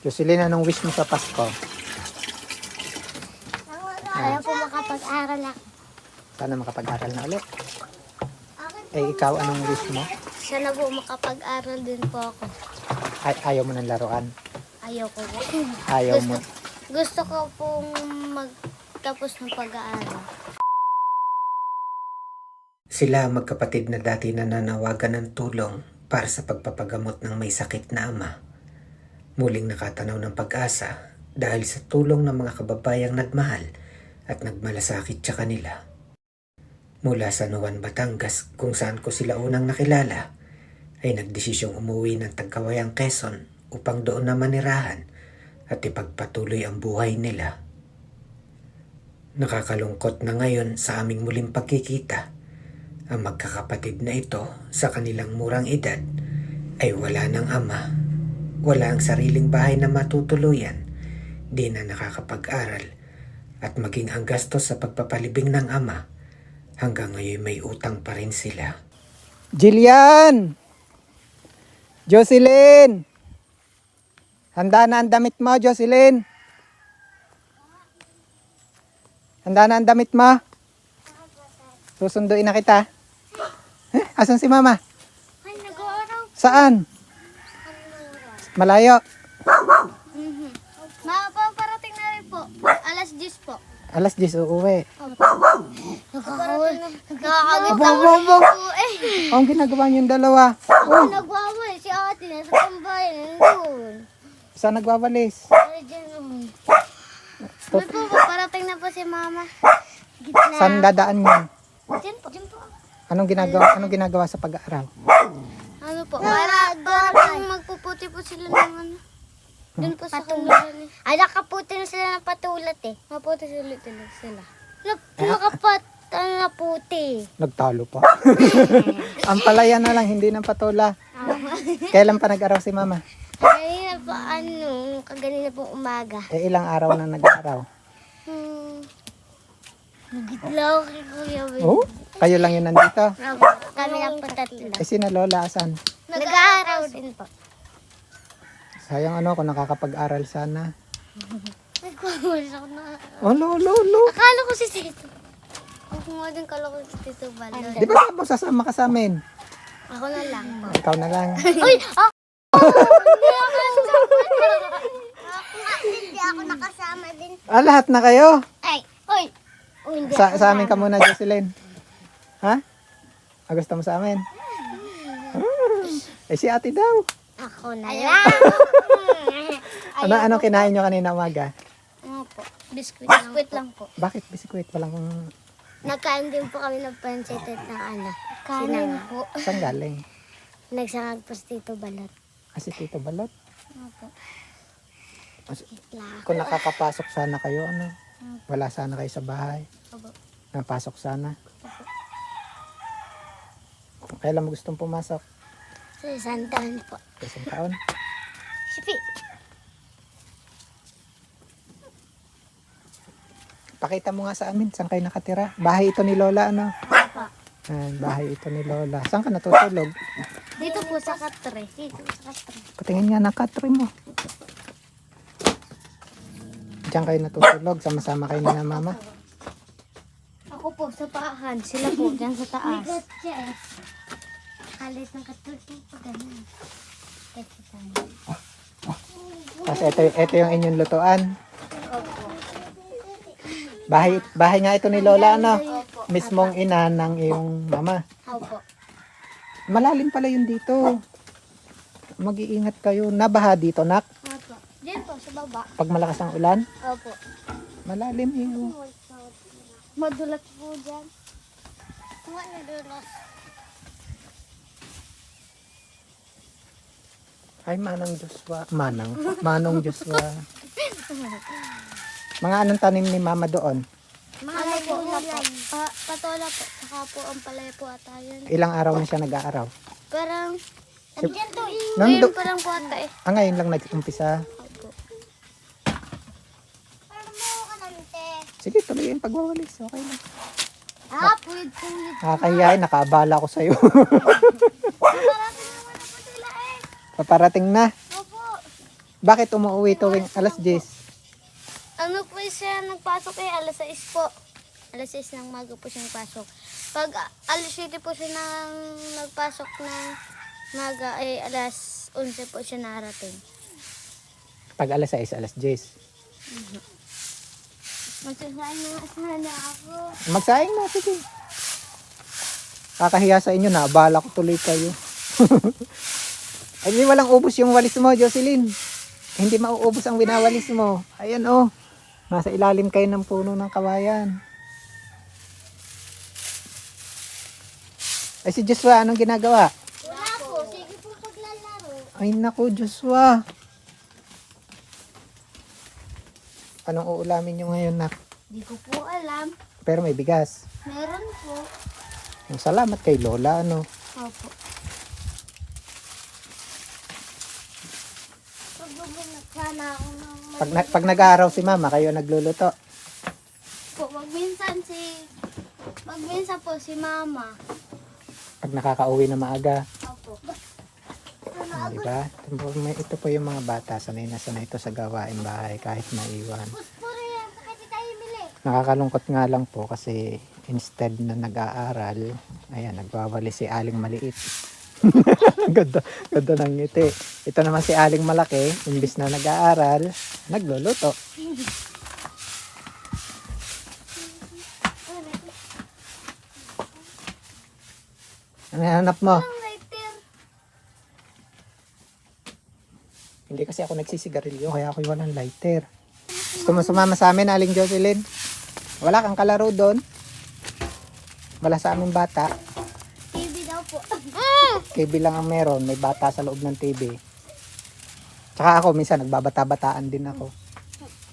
Jocelyn, anong wish mo sa Pasko? Ayaw po makapag-aral ako. Sana makapag-aral na ulit. Eh, ikaw, anong wish mo? Sana po makapag-aral din po ako. Ay, ayaw mo ng laruan. Ayaw ko po. Ayaw gusto, mo. gusto ko pong magtapos ng pag-aaral. Sila magkapatid na dati nananawagan ng tulong para sa pagpapagamot ng may sakit na ama. Muling nakatanaw ng pag-asa dahil sa tulong ng mga kababayang nagmahal at nagmalasakit sa kanila. Mula sa Nuwan, Batangas kung saan ko sila unang nakilala, ay nagdesisyong umuwi ng Tagkawayang Quezon upang doon na manirahan at ipagpatuloy ang buhay nila. Nakakalungkot na ngayon sa aming muling pagkikita ang magkakapatid na ito sa kanilang murang edad ay wala ng ama, wala ang sariling bahay na matutuluyan, di na nakakapag-aral, at maging ang gastos sa pagpapalibing ng ama, hanggang ngayon may utang pa rin sila. Jillian! Jocelyn! Handa na ang damit mo, Jocelyn! Handa na ang damit mo? Susunduin na kita. Eh, asan si mama? Ay, nag-aaral. Saan? Malayo. Mhm. Mapaparating na rin po. Alas 10 po. Alas 10 uuwi. Abo. po eh. Oh, ang ginagawa niyong dalawa. Ako nagwawal. Si ate nasa tambayan. Nandun. Saan nagwawalis? May po, paparating na po si mama. Gitna. Saan dadaan niyo? Dyan po. Dyan po. Anong ginagawa, anong ginagawa sa pag-aaral? Ano po? Para, para pong magpuputi po sila ano. Doon po sa kanila. Ay, nakaputi na sila ng patulat eh. Maputi sila sila. sila. Nak- Nakapat, ano na puti. Nagtalo pa. ang palaya na lang, hindi ng patula. Kailan pa nag-araw si mama? Kanina po, ano, kaganina pong umaga. Eh, ilang araw na nag-araw? Hmm. Nagitlaw kay Kuya Will. Oh, kayo lang yun nandito. Kami lang po tatlo. Eh, sina Lola, asan? Nag-aaraw din po. Sayang ano, kung nakakapag-aral sana. Nagwawasak na. Oh, lo, lo, lo. Akala ko si Tito. Ako nga din kala ko si Tito Balon. Di ba mo sasama ka sa amin? Ako na lang. Ikaw na lang. Uy! Ako! Hindi ako nakasama. Ako ako din. Ah, lahat na kayo? Ay! Uy! Sa, ako sa amin ka muna, Jocelyn. Ha? Ah, gusto mo sa amin? Eh, si ate daw. Ako na lang. Ano, anong kinain nyo kanina umaga? Ano po? Biskuit, Biskuit lang po. Bakit biskwit? Walang Nagkain din po kami ng pancit at ng ano. Kanin po. saan galing? Nagsangag po si Tito Balot. Ah, si Tito Balot. Opo. As- Lang. Kung nakakapasok sana kayo, ano? Wala sana kayo sa bahay. Opo. Napasok sana. Kailan mo gustong pumasok? Sa isang taon po. Isang taon? Sipi. Pakita mo nga sa amin, saan kayo nakatira? Bahay ito ni Lola, ano? Opo. Ayan, bahay ito ni Lola. Saan ka natutulog? Dito po sa katre. Dito sa katre. Patingin nga ng katre mo. Diyan kayo natutulog, sama-sama kayo na mama. Ako po sa paahan. Sila po dyan sa taas. Siya eh. Kalit ng katulog po ganun. Tapos ito, ito yung inyong lutuan. Opo. Bahay, bahay nga ito ni Lola, ano? Opo. Mismong ina ng iyong mama. Opo. Malalim pala yun dito. Mag-iingat kayo. Nabaha dito, nak. Opo. Diyan po sa baba. Pag malakas ang ulan, Opo. malalim yun. Madulas po dyan. Nga nadulas. Ay, Manang Joshua. Manang. Manong Joshua. Mga anong tanim ni mama doon? Mga ano po na po. Patola po. Saka po ang palaya po ata yun. Ilang araw na siya nag-aaraw? Parang, Nandiyan to eh. Nando- Ngayon pa lang po ata eh. Ah, ngayon lang nag-umpisa. Parang mo ka nante. Sige, tuloy yung pagwawalis. Okay lang. Ah, puwid-puwid. Nakakahiyain, nakaabala ko sa'yo. Parating naman na po sila eh. Paparating na. Opo. Bakit umuwi tuwing alas 10? Ano po siya nagpasok eh, alas 6 po. Alas 6 ng maga po siya nagpasok. Pag alas 7 po siya nang nagpasok ng maga, eh alas 11 po siya narating. Pag alas 6, alas 10. Magsasayin na nga sana ako. Magsaing na, sige. Kakahiya sa inyo na, abala ko tuloy kayo. Ay, di walang ubos yung walis mo, Jocelyn. Hindi mauubos ang winawalis mo. Ayan, oh. Nasa ilalim kayo ng puno ng kawayan. Ay, si Joshua, anong ginagawa? Wala po, sige po paglalaro. Ay, naku, Joshua. Anong uulamin nyo ngayon, nak? Di ko po alam. Pero may bigas. Meron po. Yung salamat kay Lola, ano? Opo. Sana ako ng Pag, na, pag nag-aaraw si mama, kayo nagluluto. po. Pag minsan si... Pag minsan po si mama. Pag nakakauwi na maaga. Opo. Ah, di ba? Ito po- may- Ito po yung mga bata. Sanay na sanay ito sa gawain bahay kahit maiwan. Puspuro yan. Kasi tayo mili. Nakakalungkot nga lang po kasi instead na nag-aaral, ayan, nagwawali si Aling Maliit. ganda, ganda ng ngiti. Ito naman si Aling Malaki, imbis na nag-aaral, nagluluto. Ano hanap mo? Hindi kasi ako nagsisigarilyo, kaya ako walang lighter. Gusto mo sumama sa amin, Aling Jocelyn? Wala kang kalaro doon. Wala sa aming bata. TV lang ang meron, may bata sa loob ng TV. Tsaka ako, minsan nagbabata-bataan din ako.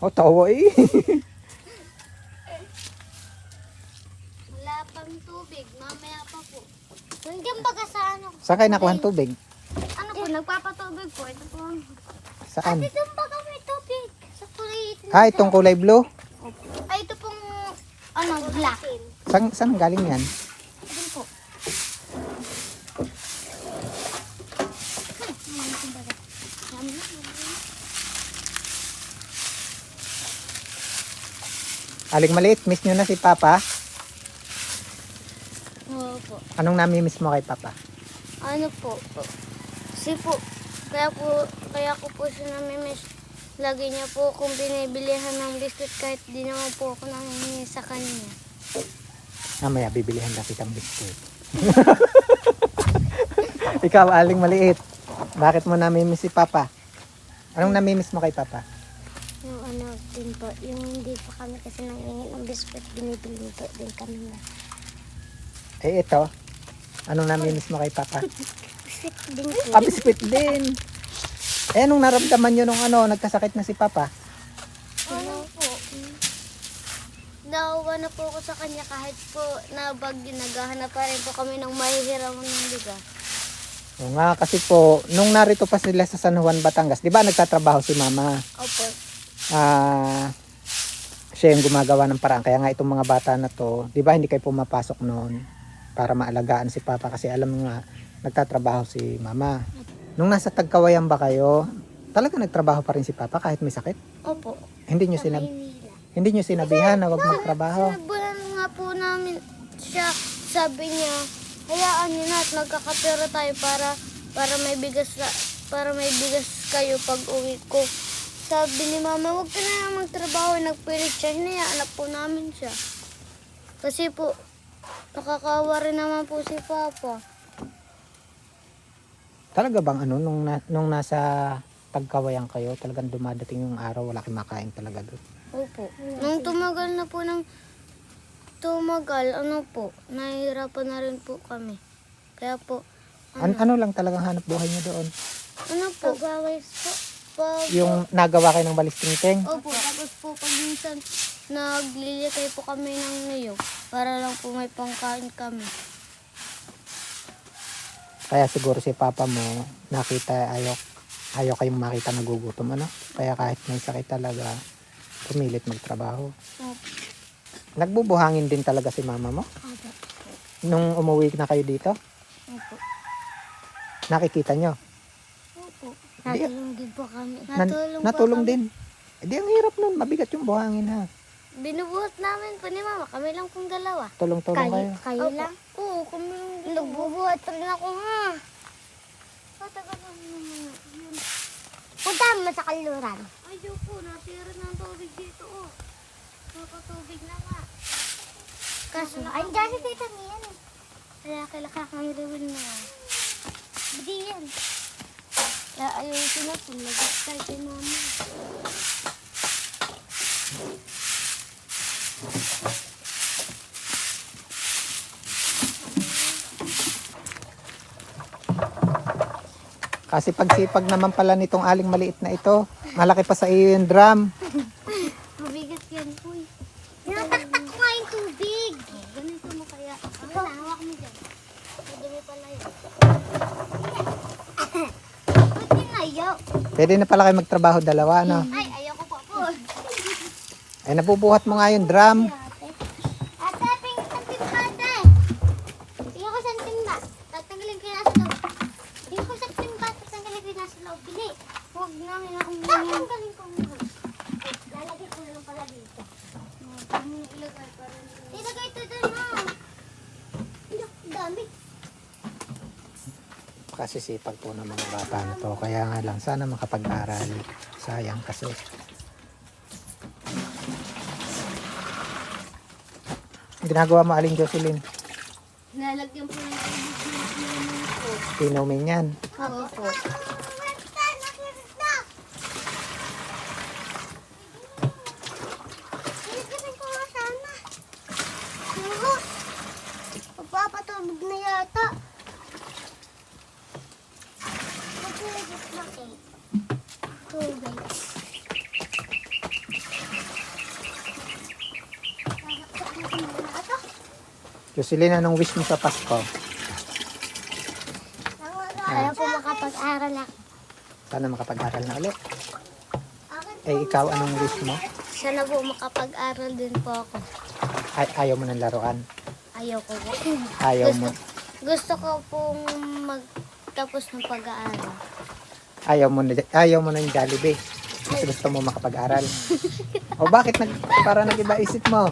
Oh, tawa eh. Wala pang tubig. Mamaya pa po. Nandiyan baga sa ano? Saan kayo nakuha ng tubig? Ano po, nagpapatubig po. Ito po. Saan? Ito baga may tubig. Sa kulay. Ah, itong kulay blue? Ay, ito pong ano, black. Saan, saan galing yan? Ito po. Aling maliit, miss nyo na si Papa. Oo po. Anong nami-miss mo kay Papa? Ano po? Si po. Kaya po, kaya ko po siya namimiss. Lagi niya po akong binibilihan ng biscuit kahit di naman po ako nangingi sa kanya. Mamaya, bibilihan na kitang biskuit. Ikaw, Aling maliit. Bakit mo nami-miss si Papa? Anong nami-miss mo kay Papa? Din po, yung hindi pa kami kasi nangingi ng biscuit, binibili po din kami na. Eh, ito. Anong nami-miss mo kay Papa? Biscuit din po. Ah, biskuit din. Eh, anong naramdaman nyo nung ano, nagkasakit na si Papa? Ano po? Nawa na po ako sa kanya kahit po na bagyo naghahanap pa rin po kami ng mahihiraman ng bigas. Oo nga, kasi po, nung narito pa sila sa San Juan, Batangas, di ba nagtatrabaho si Mama? Opo. Ah, siya yung gumagawa ng paraan. Kaya nga itong mga bata na to, di ba hindi kayo pumapasok noon para maalagaan si Papa kasi alam nga, nagtatrabaho si Mama. Nung nasa Tagkawayan ba kayo, talaga nagtrabaho pa rin si Papa kahit may sakit? Opo. Hindi nyo, sinab hindi nyo sinabihan na wag magtrabaho. Sinabulan nga po namin siya, sabi niya, hayaan niyo na at magkakapera tayo para para may bigas na, para may bigas kayo pag uwi ko. Sabi ni mama, huwag ka na lang magtrabaho. Nagpilit siya. Hinayaan na po namin siya. Kasi po, nakakawa rin naman po si Papa. Talaga bang ano, nung, na, nung nasa Tagkawayan kayo, talagang dumadating yung araw, wala kayong makain talaga doon. Opo. Nung tumagal na po ng tumagal, ano po, nahihirapan na rin po kami. Kaya po, An- ano lang talagang hanap buhay nyo doon? ano po? Pagawis po. Pag, Yung nagawa kayo ng balistingting? Opo, tapos po pag minsan naglilitay po kami ng niyog para lang po may pangkain kami. Kaya siguro si papa mo nakita ayaw, ayaw kayong makita nagugutom ano? Kaya kahit may sakit talaga, pumilit magtrabaho. Opo. Nagbubuhangin din talaga si mama mo? Opo. Nung umuwi na kayo dito, Opo. nakikita nyo. Natulong din po kami. Natulong, natulong po kami. din. Hindi, ang hirap nun. Mabigat yung buhangin ha. Binubuhat namin po ni mama. Kami lang pong dalawa. Tulong-tulong kayo. kayo lang? Oo, kami lang. Nagbubuhat rin ako ha. Patagal lang naman. yun. Punta mo sa kaluran. Ayaw po, nasira ng tubig dito oh. Nakatubig na nga. Kaso, Ay, dyan si Tita Mian. eh. kaya kailangan kami rin na. Hindi yan. Ayaw sila po, nag-start kay mama. Kasi pagsipag naman pala nitong aling maliit na ito, malaki pa sa iyo yung drum. Mabigat yan, uy. Tinataktak ko nga yung tubig. Ganito mo kaya. Ikaw, hawak mo dyan. Madumi pala yun. Ba't yung ayaw? Pwede na pala kayo magtrabaho dalawa, no? Ay, ayaw ko po po. Ay, nabubuhat mo nga yung drum. Ate, ping sa timba, ate. Tingnan ko sa timba. Tatanggalin ko yung nasa loob. Tingnan ko sa timba, tatanggalin ko yung nasa loob. Bili. Huwag na, akong Tatanggalin ko muna. Lalagay ko na lang pala dito. ilagay para hindi. Ilagay ito doon, ha? Ang dami. Kasi sipag po ng mga bata na to. Kaya nga lang, sana makapag-aral. Sayang kasi. Ginagawa mo aling Jocelyn. Nalagyan po ng tubig swimming pool. Inumin yan. Oo po. Ilagay ko nga sana. Oo. Magpapatubig na yata. Magpapatubig na eh. Tubig. Babaksakin ko muna ito. Jocelyn, anong wish mo sa Pasko? Ayaw po makapag-aral ako. Sana makapag-aral na ulit. Eh, ikaw, anong wish mo? Sana po makapag-aral din po ako. Ay, ayaw mo ng laruan. Ayaw ko po. Ayaw mo. Gusto ko pong magtapos ng pag-aaral. Ayaw mo na, ayaw mo ng Jollibee. Mas gusto mo makapag-aral. o bakit nag, para nag-iba isip mo?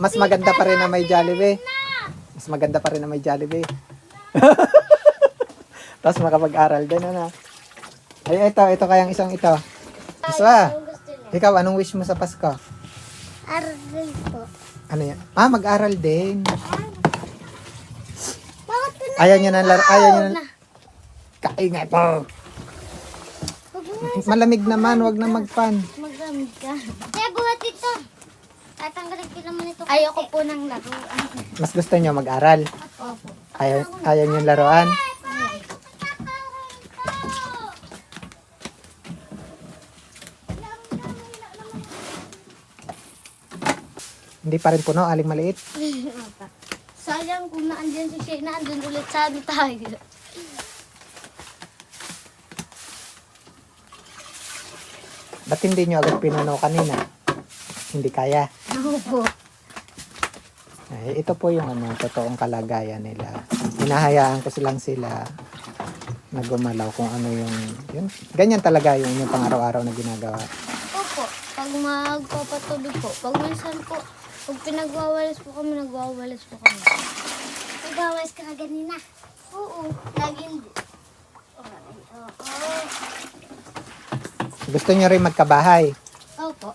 Mas maganda pa rin na may Jollibee. Mas maganda pa rin na may Jollibee. Tapos makapag-aral din, ano? Ay, ito, ito kayang isang ito. Iswa, ikaw, anong wish mo sa Pasko? Aral po. Ano yan? Ah, mag-aral din. Bakit ko na? Ayaw niya ng laro, ayaw niya. Na. Kaingay po. Malamig naman, wag na magpan. Magamit ka. Ito. Tatanggalin ko naman ito. Ayoko po ng laruan. Mas gusto niyo mag-aral. Opo. Ayaw, ayaw niyo laruan. Hindi pa rin puno, aling maliit. Sayang kung naandyan si Shayna, andun ulit sa ano tayo. Ba't hindi niyo agad pinuno kanina? Hindi kaya. Opo. Ay, ito po yung ano, totoong kalagayan nila. Hinahayaan ko silang sila na gumalaw kung ano yung, yun. Ganyan talaga yung, yung pang-araw-araw na ginagawa. Opo. Pag magpapatubig po, pag minsan po, pag pinagwawalis po kami, nagwawalis po kami. Nagawas ka na ganina. Oo. Lagi hindi. Oo. Gusto niyo rin magkabahay. Opo.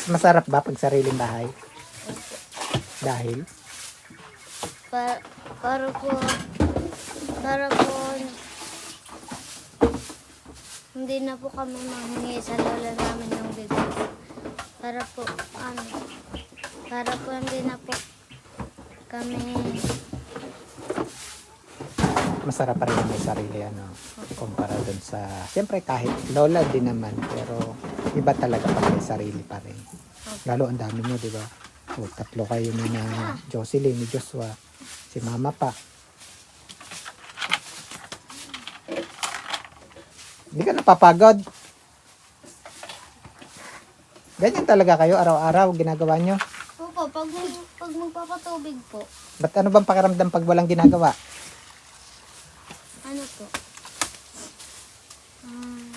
Mas masarap ba pag sariling bahay? Dahil? Para, para po, para po, hindi na po kami manghingi sa lola namin ng bigas. Para po, ano, para po hindi na po kami, masarap pa rin may sarili ano kumpara dun sa siyempre kahit lola din naman pero iba talaga pag may sarili pa rin. Lalo ang dami nyo di ba? O, tatlo kayo ni na Jocelyn ni Joshua si mama pa. Hindi ka napapagod? Ganyan talaga kayo araw-araw ginagawa nyo? Pag, pag magpapatubig po, Ba't ano bang pakiramdam pag walang ginagawa? ano po? Ah,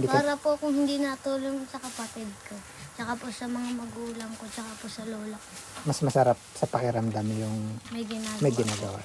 Hindi para po kung hindi natulong sa kapatid ko. Tsaka po sa mga magulang ko, tsaka po sa lola ko. mas masarap sa pakiramdam yung May ginagawa. may ginagawa.